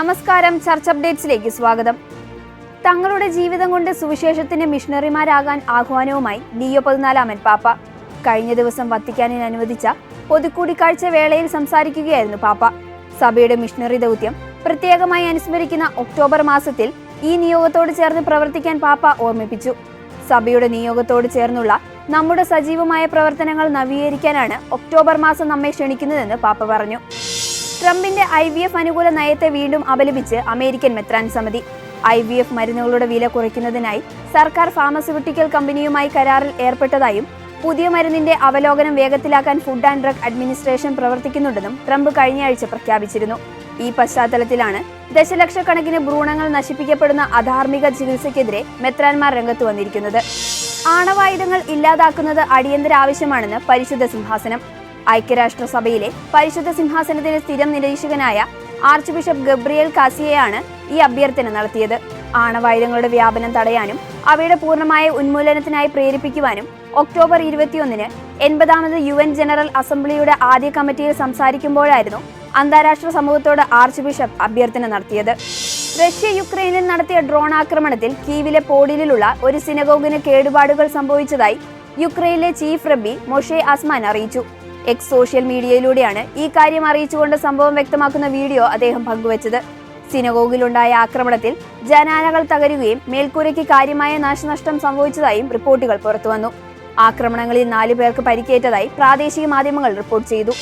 നമസ്കാരം ചർച്ച് അപ്ഡേറ്റ്സിലേക്ക് സ്വാഗതം. തങ്ങളുടെ ജീവിതം കൊണ്ട് സുവിശേഷത്തിന്റെ മിഷണറിമാരാകാൻ ആഹ്വാനവുമായി ലിയോ പതിനാലാമൻ പാപ്പ. കഴിഞ്ഞ ദിവസം വത്തിക്കാനിൽ അനുവദിച്ച പൊതുക്കൂടിക്കാഴ്ച വേളയിൽ സംസാരിക്കുകയായിരുന്നു പാപ്പ. സഭയുടെ മിഷണറി ദൗത്യം പ്രത്യേകമായി അനുസ്മരിക്കുന്ന ഒക്ടോബർ മാസത്തിൽ ഈ നിയോഗത്തോട് ചേർന്ന് പ്രവർത്തിക്കാൻ പാപ്പ ഓർമ്മിപ്പിച്ചു. സഭയുടെ നിയോഗത്തോട് ചേർന്നുള്ള നമ്മുടെ സജീവമായ പ്രവർത്തനങ്ങൾ നവീകരിക്കാനാണ് ഒക്ടോബർ മാസം നമ്മെ ക്ഷണിക്കുന്നതെന്ന് പാപ്പ പറഞ്ഞു. ട്രംപിന്റെ ഐ വി എഫ് അനുകൂല നയത്തെ വീണ്ടും അപലപിച്ച് അമേരിക്കൻ മെത്രാൻ സമിതി. ഐ വി എഫ് മരുന്നുകളുടെ വില കുറയ്ക്കുന്നതിനായി സർക്കാർ ഫാർമസ്യൂട്ടിക്കൽ കമ്പനിയുമായി കരാറിൽ ഏർപ്പെട്ടതായും പുതിയ മരുന്നിന്റെ അവലോകനം വേഗത്തിലാക്കാൻ ഫുഡ് ആൻഡ് ഡ്രഗ് അഡ്മിനിസ്ട്രേഷൻ പ്രവർത്തിക്കുന്നുണ്ടെന്നും ട്രംപ് കഴിഞ്ഞയാഴ്ച പ്രഖ്യാപിച്ചിരുന്നു. ഈ പശ്ചാത്തലത്തിലാണ് ദശലക്ഷക്കണക്കിന് ഭ്രൂണങ്ങൾ നശിപ്പിക്കപ്പെടുന്ന അധാർമിക ചികിത്സയ്ക്കെതിരെ മെത്രാൻമാർ രംഗത്ത് വന്നിരിക്കുന്നത്. ആണവായുധങ്ങൾ ഇല്ലാതാക്കുന്നത് അടിയന്തര ആവശ്യമാണെന്ന് പരിശുദ്ധ സിംഹാസനം. ഐക്യരാഷ്ട്രസഭയിലെ പരിശുദ്ധ സിംഹാസനത്തിന് സ്ഥിരം നിരീക്ഷകനായ ആർച്ച് ബിഷപ്പ് ഗബ്രിയേൽ കാസിയയാണ് ഈ അഭ്യർത്ഥന നടത്തിയത്. ആണവായുധങ്ങളുടെ വ്യാപനം തടയാനും അവയുടെ പൂർണമായ ഉന്മൂലനത്തിനായി പ്രേരിപ്പിക്കുവാനും ഒക്ടോബർ ഇരുപത്തിയൊന്നിന് എൺപതാമത് യു എൻ ജനറൽ അസംബ്ലിയുടെ ആദ്യ കമ്മിറ്റിയിൽ സംസാരിക്കുമ്പോഴായിരുന്നു അന്താരാഷ്ട്ര സമൂഹത്തോട് ആർച്ച് ബിഷപ്പ് അഭ്യർത്ഥന നടത്തിയത്. റഷ്യ യുക്രൈനിൽ നടത്തിയ ഡ്രോൺ ആക്രമണത്തിൽ കീവിലെ പോഡിലുള്ള ഒരു സിനഗോഗിന് കേടുപാടുകൾ സംഭവിച്ചതായി യുക്രൈനിലെ ചീഫ് റബ്ബി മൊഷെ അസ്മാൻ അറിയിച്ചു. എക്സ് സോഷ്യൽ മീഡിയയിലൂടെയാണ് ഈ കാര്യം അറിയിച്ചുകൊണ്ട് സംഭവം വ്യക്തമാക്കുന്ന വീഡിയോ അദ്ദേഹം പങ്കുവച്ചത്. സിനഗോഗിലുണ്ടായ ആക്രമണത്തിൽ ജനാലകൾ തകരുകയും മേൽക്കൂരയ്ക്ക് കാര്യമായ നാശനഷ്ടം സംഭവിച്ചതായും റിപ്പോർട്ടുകൾ പുറത്തുവന്നു. ആക്രമണങ്ങളിൽ നാലു പേർക്ക് പരിക്കേറ്റതായി പ്രാദേശിക മാധ്യമങ്ങൾ റിപ്പോർട്ട് ചെയ്തു.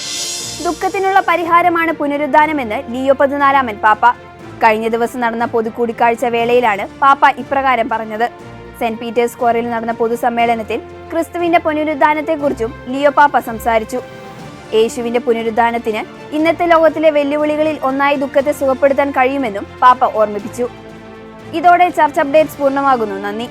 ദുഃഖത്തിനുള്ള പരിഹാരമാണ് പുനരുദ്ധാനമെന്ന് ലിയോ പതിനാലാമൻ പാപ്പ. കഴിഞ്ഞ ദിവസം നടന്ന പൊതുകൂടിക്കാഴ്ച വേളയിലാണ് പാപ്പ ഇപ്രകാരം പറഞ്ഞത്. സെന്റ് പീറ്റേഴ്സ് സ്ക്വയറിൽ നടന്ന പൊതുസമ്മേളനത്തിൽ ക്രിസ്തുവിന്റെ പുനരുദ്ധാനത്തെക്കുറിച്ചും ലിയോ പാപ്പ സംസാരിച്ചു. യേശുവിന്റെ പുനരുദ്ധാനത്തിന് ഇന്നത്തെ ലോകത്തിലെ വെല്ലുവിളികളിൽ ഒന്നായി ദുഃഖത്തെ സുഖപ്പെടുത്താൻ കഴിയുമെന്നും പാപ്പ ഓർമ്മിപ്പിച്ചു. ഇതോടെ ചർച്ച് അപ്ഡേറ്റ്സ് പൂർണമാകുന്നു. നന്ദി.